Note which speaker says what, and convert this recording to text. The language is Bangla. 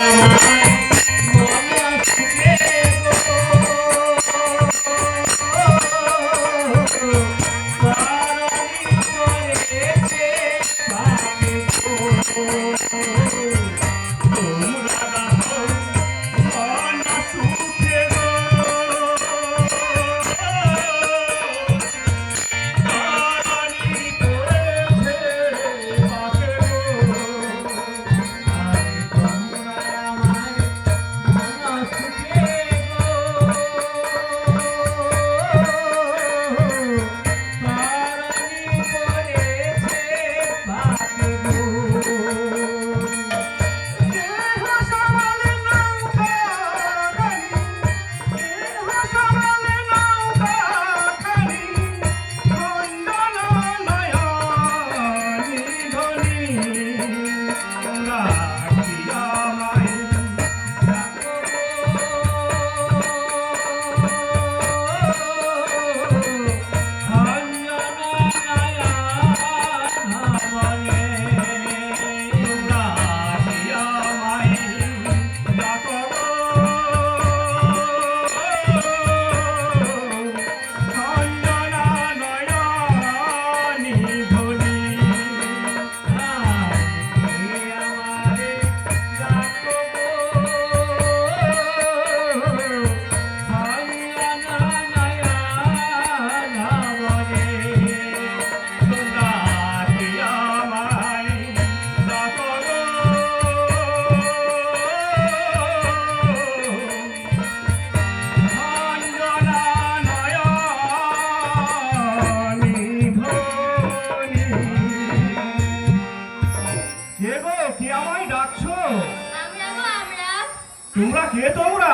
Speaker 1: কে ধনী কে আমায় ডাকছো? তোমরা কে তোমরা?